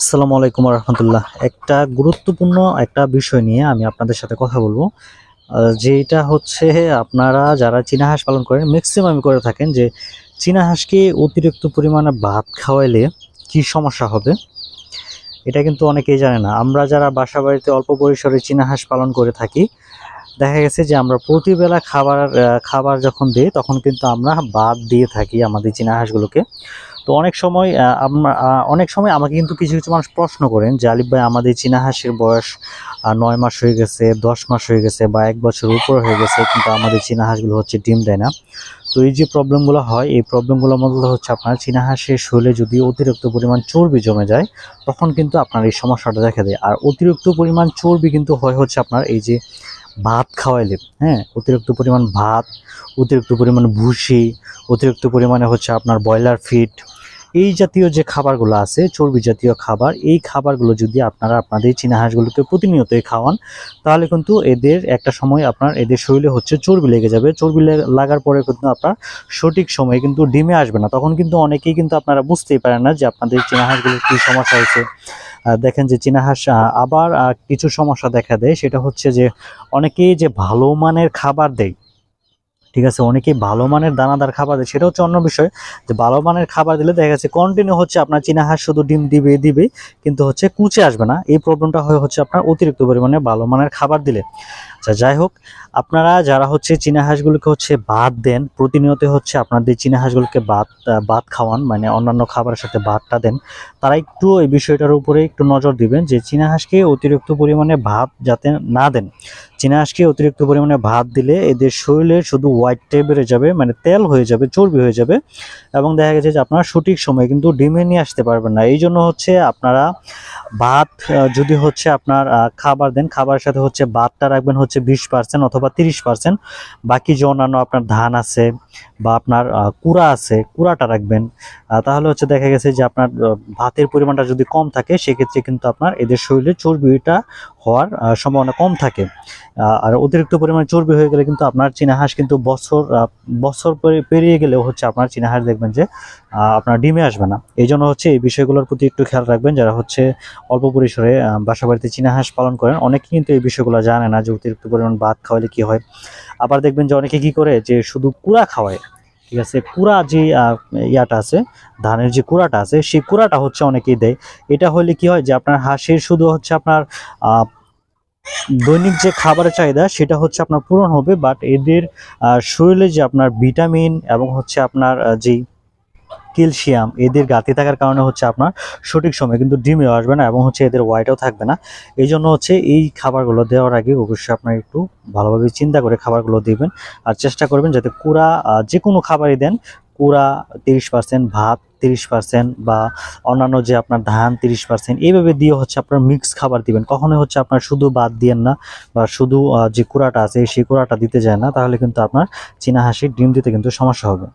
আসসালামু আলাইকুম রহমতুল্লাহ একটা গুরুত্বপূর্ণ একটা বিষয় নিয়ে আমি আপনাদের সাথে কথা বলব। যেটা হচ্ছে আপনারা যারা চীনা হাঁস পালন করেন ম্যাক্সিমাম করে থাকেন যে চীনা হাঁসকে অতিরিক্ত পরিমাণে ভাত খাওয়াইলে কি সমস্যা হবে? এটা কিন্তু অনেকেই জানে না। আমরা যারা বাসা বাড়িতে অল্প পরিসরে চীনা হাঁস পালন করে থাকি, দেখা গেছে যে আমরা প্রতিবেলা খাবার খাবার যখন দিই, তখন কিন্তু আমরা ভাত দিয়ে থাকি আমাদের চীনা হাঁসগুলোকে। তো অনেক সময় অনেক সময় আমাকে কিন্তু কিছু কিছু মানুষ প্রশ্ন করেন যে, আলিফ ভাই, আমাদের চীনা হাঁসের বয়স নয় মাস হয়ে গেছে, দশ মাস হয়ে গেছে বা এক বছর উপর হয়ে গেছে, কিন্তু আমাদের চীনা হাঁসগুলো হচ্ছে ডিম দেয় না? তো এই যে প্রবলেমগুলো হয়, এই প্রবলেমগুলো মধ্যে হচ্ছে আপনার চীনা হাঁসের শরীরে যদি অতিরিক্ত পরিমাণ চর্বি জমে যায়, তখন কিন্তু আপনার এই সমস্যাটা দেখা দেয়। আর অতিরিক্ত পরিমাণ চর্বি কিন্তু হয় হচ্ছে আপনার এই যে ভাত খাওয়াইলে হ্যাঁ? অতিরিক্ত পরিমাণ ভাত, অতিরিক্ত পরিমাণ ভুসি, অতিরিক্ত পরিমাণে হচ্ছে আপনার ব্রয়লার ফিড এই জাতীয় যে খাবারগুলো আছে, চর্বি জাতীয় খাবার, এই খাবারগুলো যদি আপনারা আপনাদের চীনা হাঁসগুলোকে প্রতিনিয়তই খাওয়ান, তাহলে কিন্তু এদের একটা সময় আপনার এদের শরীরে হচ্ছে চর্বি লেগে যাবে। চর্বি লাগার পরে কিন্তু আপনার সঠিক সময়ে কিন্তু ডিমে আসবে না। তখন কিন্তু অনেকেই কিন্তু আপনারা বুঝতেই পারেন না যে আপনাদের চীনা হাঁসগুলোর কী সমস্যা হয়েছে। দেখেন যে চীনা হাঁস আবার কিছু সমস্যা দেখা দেয়। সেটা হচ্ছে যে অনেকেই যে ভালো মানের খাবার দেয় ঠিক আছে? অনেকেই ভালো মানের দানাদার খাবার দেয়। সেটা হচ্ছে অন্য বিষয় যে, ভালো মানের খাবার দিলে দেখা গেছে কন্টিনিউ হচ্ছে আপনার চীনা হাঁস শুধু ডিম দিবে দিবে, কিন্তু হচ্ছে কুচে আসবে না। এই প্রবলেমটা হয়ে হচ্ছে আপনার অতিরিক্ত পরিমাণে ভালো মানের খাবার দিলে। আচ্ছা যাই হোক, আপনারা যারা হচ্ছে চীনা হাঁসগুলোকে হচ্ছে ভাত দেন, প্রতিনিয়ত হচ্ছে আপনাদের চীনা হাঁসগুলোকে ভাত ভাত খাওয়ান মানে অন্যান্য খাবারের সাথে ভাতটা দেন, তারা একটু এই বিষয়টার উপরে একটু নজর দিবেন যে চীনা হাঁসকে অতিরিক্ত পরিমাণে ভাত যাতে না দেন। চীনা হাঁসকে অতিরিক্ত পরিমাণে ভাত দিলে এদের শরীরে শুধু হোয়াইটটাই বেড়ে যাবে মানে তেল হয়ে যাবে, চর্বি হয়ে যাবে এবং দেখা গেছে যে আপনারা সঠিক সময়ে কিন্তু ডিমে নিয়ে আসতে পারবেন না। এই জন্য হচ্ছে আপনারা ভাত যদি হচ্ছে আপনার খাবার দেন, খাবারের সাথে হচ্ছে ভাতটা রাখবেন হচ্ছে বিশ পার্সেন্ট অথবা তিরিশ পার্সেন্ট। বাকি যে অন্যান্য আপনার ধান আছে বা আপনার কুড়া আছে, কুড়াটা রাখবেন তাহলে হচ্ছে দেখা গেছে যে আপনার ভাতের পরিমাণটা যদি কম থাকে, সেক্ষেত্রে কিন্তু আপনার এদের শরীরে চর্বিটা হওয়ার সম্ভাবনা কম থাকে। আর অতিরিক্ত পরিমাণে চর্বি হয়ে গেলে কিন্তু আপনার চীনা হাঁস কিন্তু বছর বছর পরে- পেরিয়ে গেলেও হচ্ছে আপনার চীনা হাঁস দেখবেন যে আপনার ডিমে আসবে না। এই জন্য হচ্ছে এই বিষয়গুলোর প্রতি একটু খেয়াল রাখবেন, যারা হচ্ছে অল্প পরিসরে বাসা বাড়িতে চীনাহাঁস পালন করেন অনেকে কিন্তু এই বিষয়গুলো জানে না যে অতিরিক্ত পরিমাণ ভাত খাওয়ালে কি হয়। আবার দেখবেন যে অনেকে কি করে, যে শুধু কুড়া খাওয়ায় ঠিক আছে, কুড়া যে ইয়াটা আছে, ধানের যে কুড়াটা আছে, সেই কুড়াটা হচ্ছে অনেকেই দেয়। এটা হলে কি হয় যে আপনার হাঁসের শুধু হচ্ছে আপনার দৈনিক যে খাবারের চাহিদা, সেটা হচ্ছে আপনার পূরণ হবে বাট এদের শরীরে যে আপনার ভিটামিন এবং হচ্ছে আপনার যেই ক্যালসিয়াম এদের গাতি থাকার কারণে হচ্ছে আপনার সঠিক সময় কিন্তু ডিমেও আসবে না এবং হচ্ছে এদের হোয়াইটও থাকবে না। এই জন্য হচ্ছে এই খাবারগুলো দেওয়ার আগে অবশ্যই আপনার একটু ভালোভাবে চিন্তা করে খাবারগুলো দিবেন আর চেষ্টা করবেন যাতে কুড়া যে কোনো খাবারই দেন, কুড়া তিরিশ পার্সেন্ট ভাত তিরিশ পার্সেন্ট বা অন্যান্য যে আপনার ধান তিরিশ পার্সেন্ট এইভাবে দিয়ে হচ্ছে আপনার মিক্স খাবার দিবেন। কখনোই হচ্ছে আপনার শুধু বাদ দিয়েন না বা শুধু যে কুড়াটা আছে সেই কুড়াটা দিতে যায় না, তাহলে কিন্তু আপনার চীনা হাঁসির ডিম দিতে কিন্তু সমস্যা হবে।